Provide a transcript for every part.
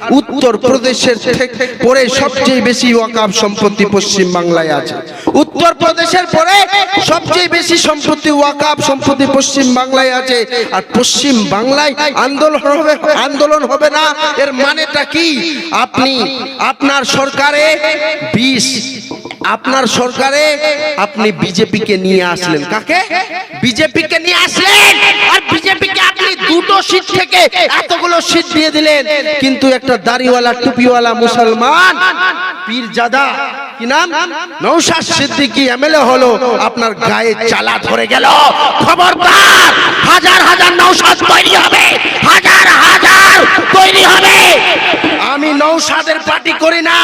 উত্তর প্রদেশের পরে সবচেয়ে বেশি ওয়াকাব সম্পত্তি পশ্চিম বাংলায় আছে। উত্তর প্রদেশের পরে সবচেয়ে বেশি সম্পত্তি ওয়াকাব সম্পত্তি পশ্চিম বাংলায় আছে। আর পশ্চিম বাংলায় আন্দোলন হবে আন্দোলন হবে না। এর মানেটা কি? আপনি, আপনার সরকারে বিশ আপনার সরকারে আপনি বিজেপিকে নিয়ে আসলেন। কাকে? বিজেপিকে নিয়ে আসলেন। আর বিজেপিকে আপনি দুটো সিট থেকে এতগুলো সিট দিয়ে দিলেন। কিন্তু একটা দাড়িওয়ালা, টুপিওয়ালা মুসলমান, পীরজাদা, কি নাম? নৌশাদ সিদ্দিকী এমএলএ হলো, আপনার গায়ে চালা ধরে গেল। খবরদার, হাজার হাজার নৌশাদ তৈরি হবে। হাজার হাজার তৈরি হবে। আমি নৌসাদের পার্টি করি না।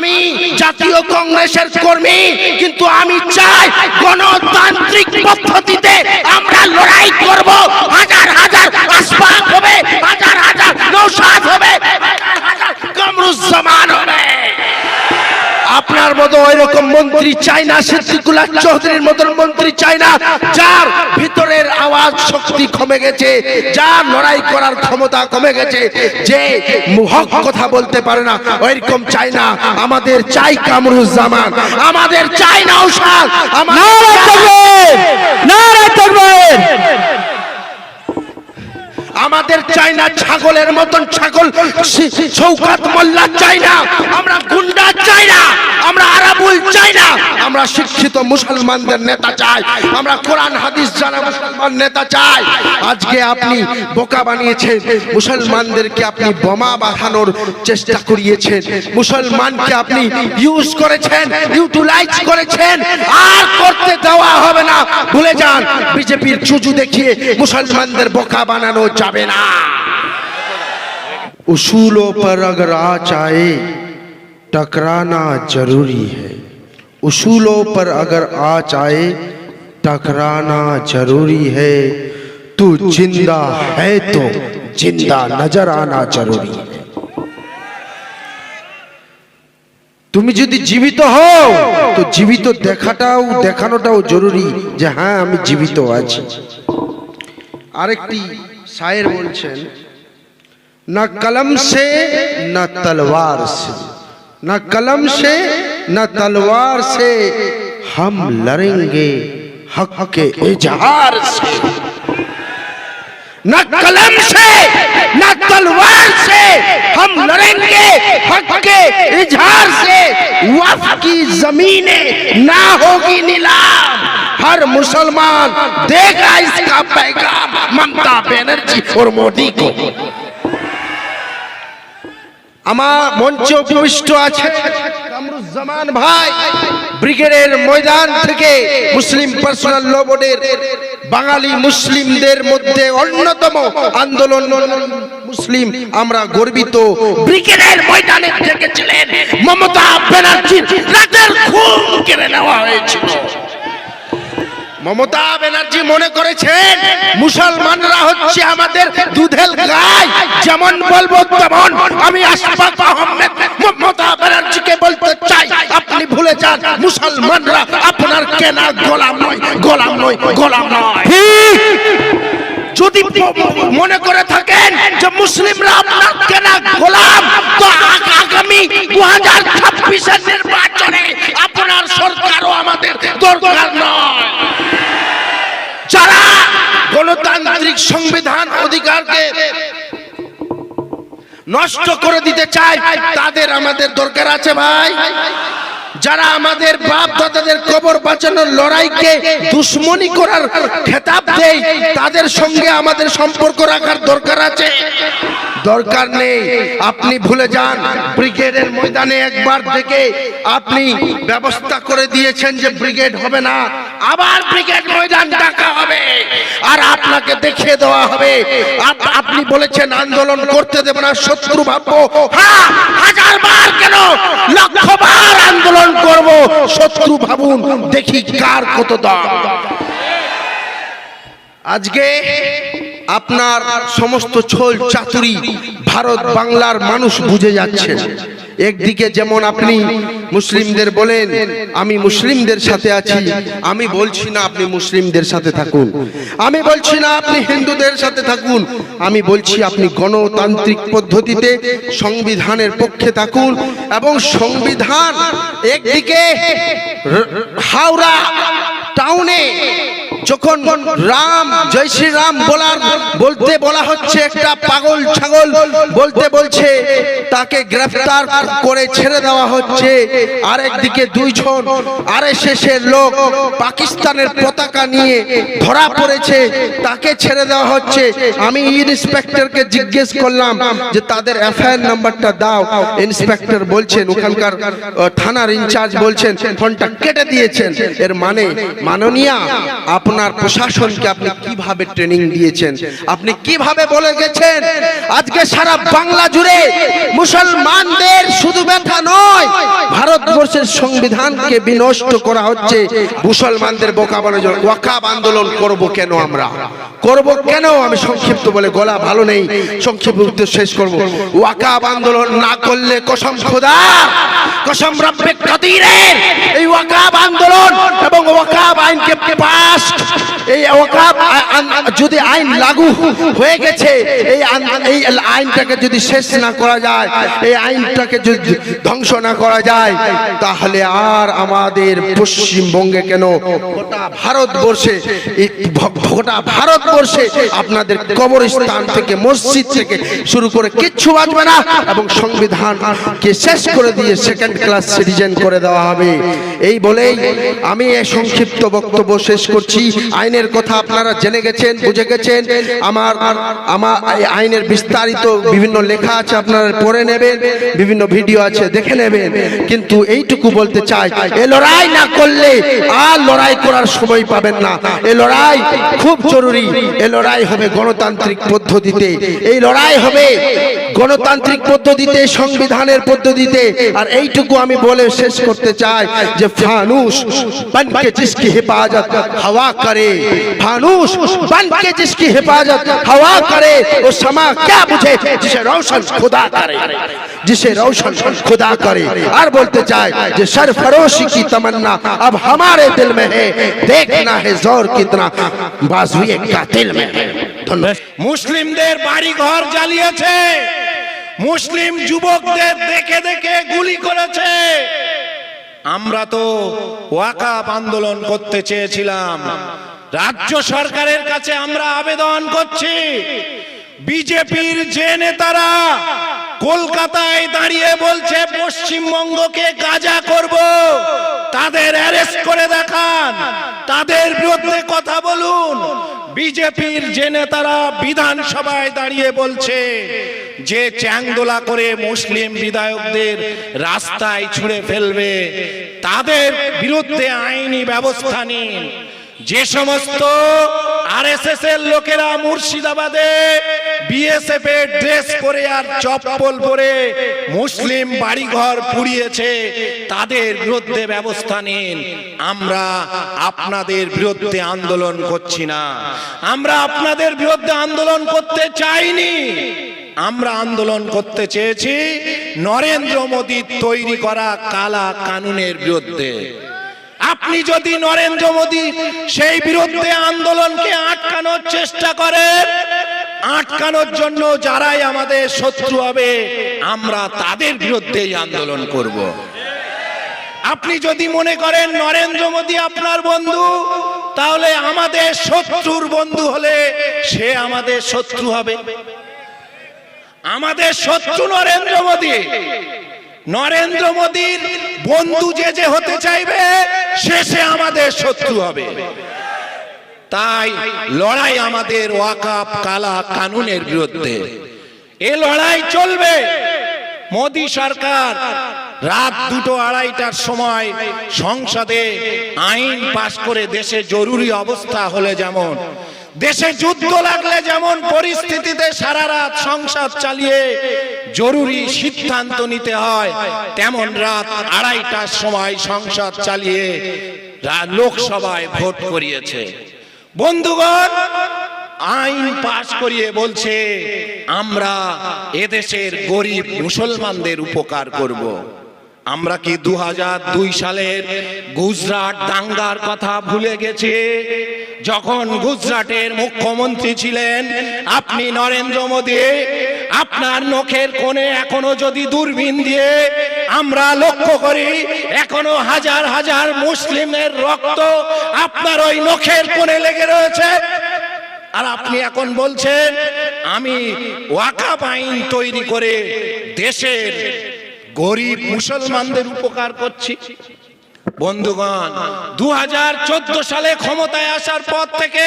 আমি জাতীয় কংগ্রেসের কর্মী, কিন্তু আমি চাই গণতান্ত্রিক পদ্ধতিতে আমরা লড়াই করব। হাজার হাজার আসবাব হবে, হাজার হাজার নৌসাদ হবে কামরুজ্জামান আপনার মতো ওই রকম মন্ত্রী চাই না সিদ্দিকুল্লাহ চৌধুরীর মতন মন্ত্রী চাই না যার ভিতরের আওয়াজ শক্তি কমে গেছে যার লড়াই করার ক্ষমতা কমে গেছে যে হক কথা বলতে পারে না ওইরকম চাই না। আমাদের চাই কামরুজ্জামান আমাদের চাই না নারায় তকবীর। আমাদের চাই না ছাগলের মতন ছাগল শৌকাত মোল্লা চাই না আমরা গুন্ডা চাই না আমরা আরাবুল চাই না আমরা শিক্ষিত মুসলমানদের নেতা চাই আমরা কোরআন হাদিস জানা মুসলমান নেতা চাই আজকে আপনি বোকা বানিয়েছেন মুসলমানদেরকে আপনি বোমা বাঁধানোর চেষ্টা করিয়েছেন মুসলমানকে আপনি ইউজ করেছেন ইউটিলাইজ করেছেন আর করতে দেওয়া হবে না ভুলে যান বিজেপির চুজু দেখিয়ে মুসলমানদের বোকা বানানো যাবে না उसूलों पर अगर आँच आए टकराना जरूरी है اصولوں پر اگر آچ آئے، ٹکرانا ضروری ہے۔ تو زندہ ہے تو جیویت دیکھا آنا ضروری ہمیں جیوی تو جی ہاں، آج آلم سے، نہ تلوار سے۔ نہ کلم سے نہ تلوار سے ہم لریں گے حق کے اجہار سے۔ نہ کلم سے، نہ تلوار سے ہم لڑیں گے حق کے اجہار سے۔ وف کی زمینیں نہ ہوگی نیلام۔ ہر مسلمان دے گا اس کا پیغام، ممتا بینرجی اور مودی کو۔ اما মঞ্চে উপবিষ্ট آچھے۔ কামরুজ্জামান ভাই, ব্রিগেডের ময়দান থেকে মুসলিম পার্সোনাল ল বোর্ডের বাঙালি মুসলিমদের মধ্যে অন্যতম আন্দোলন মুসলিম, আমরা গর্বিত। ব্রিগেডের ময়দানে থেকেছিলেন মমতা ব্যানার্জি রাতের খুন কেড়ে নেওয়া হয়েছিল। মমতা ব্যানার্জি মনে করেছেন, মুসলমানরা হচ্ছে আমাদের দুধেল গাই। যেমন বলব তেমন আমি আশফাক আহমেদ মমতা ব্যানার্জিকে বলতে চাই, আপনি ভুলে যান, মুসলমানরা আপনার কেনা গোলাম নয় গোলাম নয় গোলাম নয়। যদি মনে করে থাকেন যে মুসলিমরা আপনার কেনা গোলাম, তো আগামী দু হাজার ছাব্বিশের নির্বাচনে আপনার সরকারও আমাদের দরকার নয় যারা গণতান্ত্রিক সংবিধান অধিকারকে নষ্ট করে দিতে চায়, তাদের আমাদের দরকার আছে ভাই। যারা আমাদের বাপ দাদাদের কবর বাঁচানোর লড়াইকে দুশ্মনী করার খেতাব দেয়, তাদের সঙ্গে আমাদের সম্পর্ক রাখার দরকার আছে। দরকার নেই, আপনি ভুলে যান, ব্রিগেডের ময়দানে একবার থেকে আপনি ব্যবস্থা করে দিয়েছেন যে ব্রিগেড হবে না। আবার ক্রিকেট ময়দান ডাকা হবে। আর আপনাকে দেখিয়ে দেওয়া হবে। আপনি বলেছেন আন্দোলন করতে দেব না, শত্রু ভাববো। হ্যাঁ হাজার বার কেন? লক্ষ বার আন্দোলন করব। শত্রু ভাবুন, দেখি কার কত দাম আজকে আপনার সমস্ত ছোল চাতুরি ভারত বাংলার মানুষ বুঝে যাচ্ছে। একদিকে যেমন আপনি মুসলিমদের বলেন, আমি মুসলিমদের সাথে আছি, আমি বলছি না আপনি মুসলিমদের সাথে থাকুন। আমি বলছি না আপনি হিন্দুদের সাথে থাকুন, আমি বলছি আপনি গণতান্ত্রিক পদ্ধতিতে সংবিধানের পক্ষে থাকুন এবং সংবিধান একদিকে হাওড়া টাউনে যখন রাম, জয় শ্রীরাম বলার, বলতে বলা হচ্ছে একটা পাগল ছাগল, বলতে বলছে, তাকে গ্রেফতার করে ছেড়ে দেওয়া হচ্ছে। আরেকদিকে দুইজন আরএসএস এর লোক পাকিস্তানের পতাকা নিয়ে ধরা পড়েছে, তাকে ছেড়ে দেওয়া হচ্ছে। আমি ইন্সপেক্টরকে জিজ্ঞেস করলাম যে, তাদের এফআইআর নাম্বারটা দাও। ইন্সপেক্টর বলছেন, ওখানকার থানার ইনচার্জ বলছেন, ফোনটা কেটে দিয়েছেন। এর মানে মাননীয়া আপনার প্রশাসনকে আপনি কীভাবে ট্রেনিং দিয়েছেন? আপনি কীভাবে বলে গেছেন? আজকে সারা বাংলা জুড়ে মুসলমানদের শুধু ব্যথা নয়, ভারতবর্ষের সংবিধানকে বিনষ্ট করা হচ্ছে। মুসলমানদের বোকা বানানোর ওয়াকাব আন্দোলন করব কেন আমরা? করব কেন? আমি সংক্ষিপ্ত বলে গলা ভালো নেই। সংক্ষিপ্ত উত্তর শেষ করব। ওয়াকাব আন্দোলন না করলে কসম খোদা, কসম রব্বে কাদিরের। এই ওয়াকাব আন্দোলন এবং ওয়াকাব আইনকে পাস এই যদি আইন লাগু হয়ে গেছে, এই এই আইনটাকে যদি শেষ না করা যায়, এই আইনটাকে যদি ধ্বংস না করা যায়, তাহলে আর আমাদের পশ্চিমবঙ্গে কেন গোটা ভারতবর্ষে গোটা ভারতবর্ষে আপনাদের কবরস্থান থেকে, মসজিদ থেকে শুরু করে কিচ্ছু বাঁচবে না এবং সংবিধানকে শেষ করে দিয়ে সেকেন্ড ক্লাস সিটিজেন করে দেওয়া হবে। এই বলেই আমি সংক্ষিপ্ত বক্তব্য শেষ করছি। আইনের কথা আপনারা জেনে গেছেন, বুঝে গেছেন। আমার আমার আইনের বিস্তারিত বিভিন্ন লেখা আছে, আপনারা পড়ে নেবেন, বিভিন্ন ভিডিও আছে, দেখে নেবেন। কিন্তু এইটুকু বলতে চাই, এ লড়াই না করলে আর লড়াই করার সময় পাবেন না। এ লড়াই খুব জরুরি। এ লড়াই হবে গণতান্ত্রিক পদ্ধতিতে। এই লড়াই হবে গণতান্ত্রিক পদ্ধতিতে, সংবিধানের পদ্ধতিতে। আর এইটুকু আমি বলে শেষ করতে চাই যে ফানুষ বানকে জিসকি হেফাজত হাওয়া کرے۔ فانوس بن کے جس کی حفاظت، ہوا کرے۔ وہ سما کیا بجھے؟ جسے روشن خدا کرے۔ جسے روشن خدا کرے۔ اور بولتے چاہے سر فروشی کی تمنا اب ہمارے دل میں ہے۔ دیکھنا ہے زور کتنا۔ بازویے کا دل میں ہے۔ مسلم دیر باری মুসলিমদের বাড়ি ঘর مسلم جبوک دیر دیکھے دیکھے গুলি আমরা তো ওয়াকাপ আন্দোলন করতে চেয়েছিলাম। রাজ্য সরকারের কাছে আমরা আবেদন করছি, বিজেপির যে নেতারা কলকাতায় দাঁড়িয়ে বলছে, পশ্চিমবঙ্গকে গাজা করব, তাদের অ্যারেস্ট করে দেখান, তাদের বিরুদ্ধে কথা বলুন বিজেপির যে নেতারা বিধানসভায় দাঁড়িয়ে বলছে, যে চ্যাংদোলা করে মুসলিম বিধায়কদের রাস্তায় ছুঁড়ে ফেলবে, তাদের বিরুদ্ধে আইনি ব্যবস্থা নিন। যে সমস্ত এর লোকেরা মুর্শিদাবাদে বিএসএফ এর ড্রেস পরে আর চপ্পল পরে মুসলিম বাড়িঘর পুড়িয়েছে। তাদের বিরুদ্ধে ব্যবস্থা নিন। আমরা আপনাদের বিরুদ্ধে আন্দোলন করছি না। আমরা আপনাদের বিরুদ্ধে আন্দোলন করতে চাইনি। আমরা আন্দোলন করতে চেয়েছি। নরেন্দ্র মোদীর তৈরি করা কালা কানুনের বিরুদ্ধে। আপনি যদি নরেন্দ্র মোদী সেই বিরুদ্ধে আন্দোলনকে আটকানোর চেষ্টা করেন, আটকানোর জন্য যারাই আমাদের শত্রু হবে, আমরা তাদের বিরুদ্ধেই আন্দোলন করব। আপনি যদি মনে করেন নরেন্দ্র মোদী আপনার বন্ধু, তাহলে আমাদের শত্রুর বন্ধু হলে সে আমাদের শত্রু হবে। আমাদের শত্রু নরেন্দ্র মোদী। নরেন্দ্র মোদীর বন্ধু যে যে হতে চাইবে, শেষে আমাদের শত্রু হবে। তাই লড়াই আমাদের ওয়াকাপ কালা কানুনের বিরুদ্ধে। এ লড়াই চলবে। মোদী সরকার রাত দুটো আড়াইটার সময় সংসদে আইন পাশ করে দেশে জরুরি অবস্থা হলে যেমন দেশে যুদ্ধ লাগলে যেমন পরিস্থিতিতে সারা রাত সংসদ চালিয়ে জরুরি সিদ্ধান্ত নিতে হয়, তেমন রাত আড়াইটার সময় সংসদ চালিয়ে লোকসভায় ভোট করিয়েছে বন্ধুগণ, আইন পাশ করিয়ে বলছে, আমরা এদেশের গরিব মুসলমানদের উপকার করব। আমরা কি দু দুই সালের গুজরাট দাঙ্গার কথা ভুলে গেছি? যখন গুজরাটের মুখ্যমন্ত্রী ছিলেন, আপনি নরেন্দ্র মোদী, আপনার নখের কোণে এখনও যদি দূরবীন দিয়ে আমরা লক্ষ্য করি, এখনও হাজার হাজার মুসলিমের রক্ত আপনার ওই নখের কোণে লেগে রয়েছে। আর আপনি এখন বলছেন, আমি ওয়াকাব আইন তৈরি করে দেশের গরিব মুসলমানদের উপকার করছি। বন্ধুগণ, দুহাজার চোদ্দ সালে ক্ষমতায় আসার পর থেকে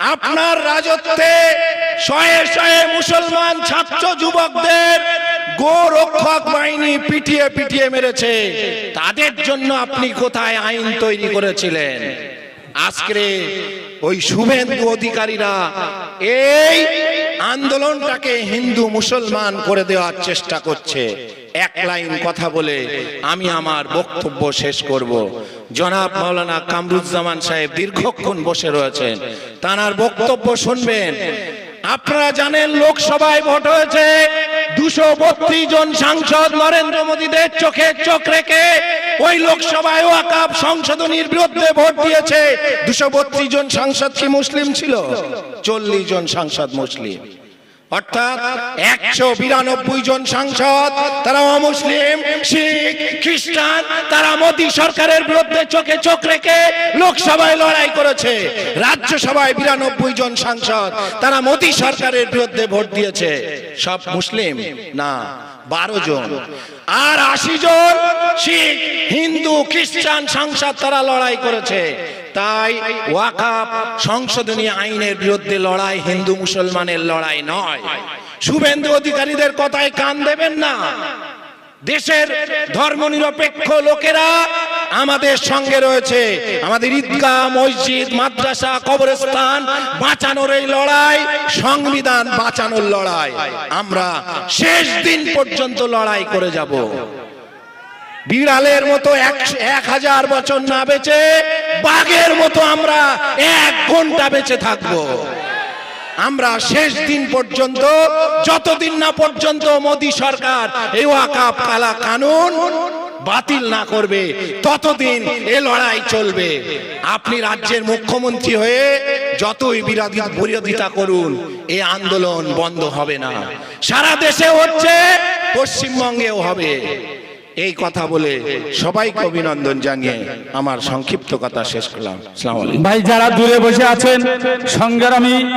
আপনার রাজত্বে শয়ে শয়ে মুসলমান ছাত্র যুবকদের গো রক্ষক বাহিনী পিটিয়ে পিটিয়ে মেরেছে। তাদের জন্য আপনি কোথায় আইন তৈরি করেছিলেন? আজকে ওই শুভেন্দু অধিকারীরা এই আন্দোলনটাকে হিন্দু মুসলমান করে দেওয়ার চেষ্টা করছে। এক লাইন কথা বলে আমি আমার বক্তব্য শেষ করব। জনাব মাওলানা কামরুজ্জামান সাহেব দীর্ঘক্ষণ বসে রয়েছেন। তানার বক্তব্য শুনবেন। আপনারা জানেন লোকসভায় ভোট হয়েছে। দুশো বত্রিশ জন সাংসদ নরেন্দ্র মোদীদের চোখে চোখ রেখে ওই লোকসভায় ওয়াকাব সংশোধনীর বিরুদ্ধে ভোট দিয়েছে। দুশো বত্রিশ জন সাংসদ কি মুসলিম ছিল? চল্লিশ জন সাংসদ মুসলিম। অর্থাৎ একশো বিরানব্বই জন সাংসদ তারা অমুসলিম শিখ, খ্রিস্টান, তারা মোদী সরকারের বিরুদ্ধে চোখে চোখ রেখে লোকসভায় লড়াই করেছে। রাজ্যসভায় বিরানব্বই জন সাংসদ, তারা মোদী সরকারের বিরুদ্ধে ভোট দিয়েছে। সব মুসলিম? না, বারো জন। আর আশি জন শিখ, হিন্দু, খ্রিস্টান সাংসদ তারা লড়াই করেছে। তাই ওয়াকাপ সংশোধনী আইনের বিরুদ্ধে লড়াই হিন্দু মুসলমানের লড়াই নয়। শুভেন্দু অধিকারীদের কথায় কান দেবেন না। দেশের ধর্মনিরপেক্ষ লোকেরা আমাদের সঙ্গে রয়েছে। আমাদের ঈদগাহ মসজিদ, মাদ্রাসা, কবরস্থান, বাঁচানোর এই লড়াই, সংবিধান বাঁচানোর লড়াই। আমরা শেষ দিন পর্যন্ত লড়াই করে যাব। বিড়ালের মতো এক- হাজার বছর না বেঁচে, বাঘের মতো আমরা এক ঘণ্টা বেঁচে থাকব। আমরা শেষ দিন পর্যন্ত, যতদিন না পর্যন্ত মোদী সরকার কালা কানুন বাতিল না করবে, ততদিন এ লড়াই চলবে। আপনি রাজ্যের মুখ্যমন্ত্রী হয়ে যতই বিরোধী বিরোধিতা করুন এই আন্দোলন বন্ধ হবে না। সারা দেশে হচ্ছে, পশ্চিমবঙ্গেও হবে। এই কথা বলে সবাইকে অভিনন্দন জানিয়ে আমার সংক্ষিপ্ত কথা শেষ করলাম। ভাই, যারা দূরে বসে আছেন সংগ্রামী